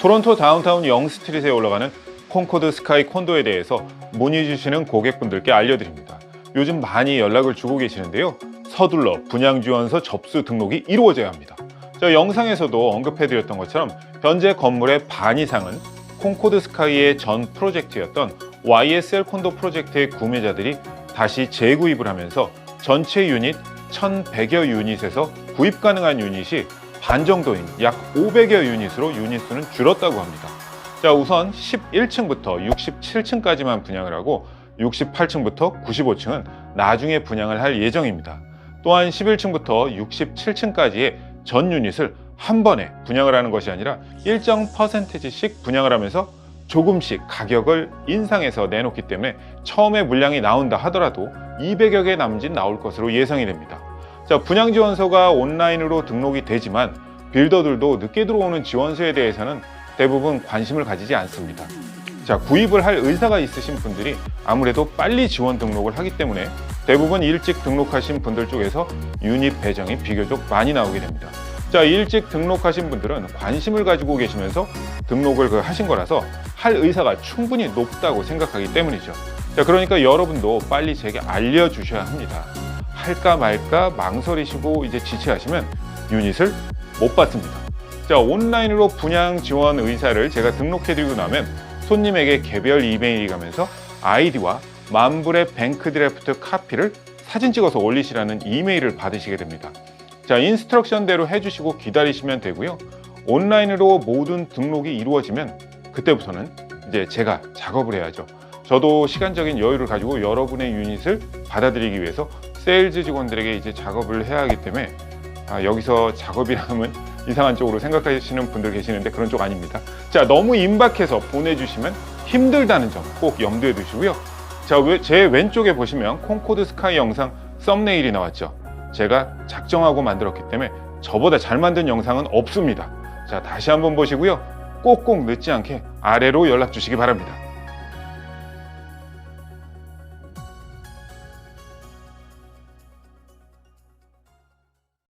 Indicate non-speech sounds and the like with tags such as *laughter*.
토론토 다운타운 영스트릿에 올라가는 콩코드 스카이 콘도에 대해서 문의 주시는 고객분들께 알려드립니다. 요즘 많이 연락을 주고 계시는데요. 서둘러 분양 지원서 접수 등록이 이루어져야 합니다. 저 영상에서도 언급해드렸던 것처럼 현재 건물의 반 이상은 콩코드 스카이의 전 프로젝트였던 YSL 콘도 프로젝트의 구매자들이 다시 재구입을 하면서 전체 유닛 1,100여 유닛에서 구입 가능한 유닛이 반 정도인 약 500여 유닛으로 유닛 수는 줄었다고 합니다. 자, 우선 11층부터 67층까지만 분양을 하고 68층부터 95층은 나중에 분양을 할 예정입니다. 또한 11층부터 67층까지의 전 유닛을 한 번에 분양을 하는 것이 아니라 일정 퍼센테지씩 분양을 하면서 조금씩 가격을 인상해서 내놓기 때문에 처음에 물량이 나온다 하더라도 200여 개 남짓 나올 것으로 예상이 됩니다. 자, 분양 지원서가 온라인으로 등록이 되지만 빌더들도 늦게 들어오는 지원서에 대해서는 대부분 관심을 가지지 않습니다. 자, 구입을 할 의사가 있으신 분들이 아무래도 빨리 지원 등록을 하기 때문에 대부분 일찍 등록하신 분들 쪽에서 유닛 배정이 비교적 많이 나오게 됩니다. 자, 일찍 등록하신 분들은 관심을 가지고 계시면서 등록을 그 하신 거라서 할 의사가 충분히 높다고 생각하기 때문이죠. 자, 그러니까 여러분도 빨리 제게 알려주셔야 합니다. 할까 말까 망설이시고 이제 지체하시면 유닛을 못 받습니다. 자, 온라인으로 분양 지원 의사를 제가 등록해드리고 나면 손님에게 개별 이메일이 가면서 아이디와 만불의 뱅크 드래프트 카피를 사진 찍어서 올리시라는 이메일을 받으시게 됩니다. 자, 인스트럭션대로 해주시고 기다리시면 되고요. 온라인으로 모든 등록이 이루어지면 그때부터는 이제 제가 작업을 해야죠. 저도 시간적인 여유를 가지고 여러분의 유닛을 받아들이기 위해서 세일즈 직원들에게 이제 작업을 해야 하기 때문에 아, 여기서 작업이라면 *laughs* 이상한 쪽으로 생각하시는 분들 계시는데 그런 쪽 아닙니다. 자, 너무 임박해서 보내주시면 힘들다는 점 꼭 염두에 두시고요. 자, 왜- 제 왼쪽에 보시면 콩코드 스카이 영상 썸네일이 나왔죠. 제가 작정하고 만들었기 때문에 저보다 잘 만든 영상은 없습니다. 자, 다시 한번 보시고요. 꼭꼭 늦지 않게 아래로 연락 주시기 바랍니다.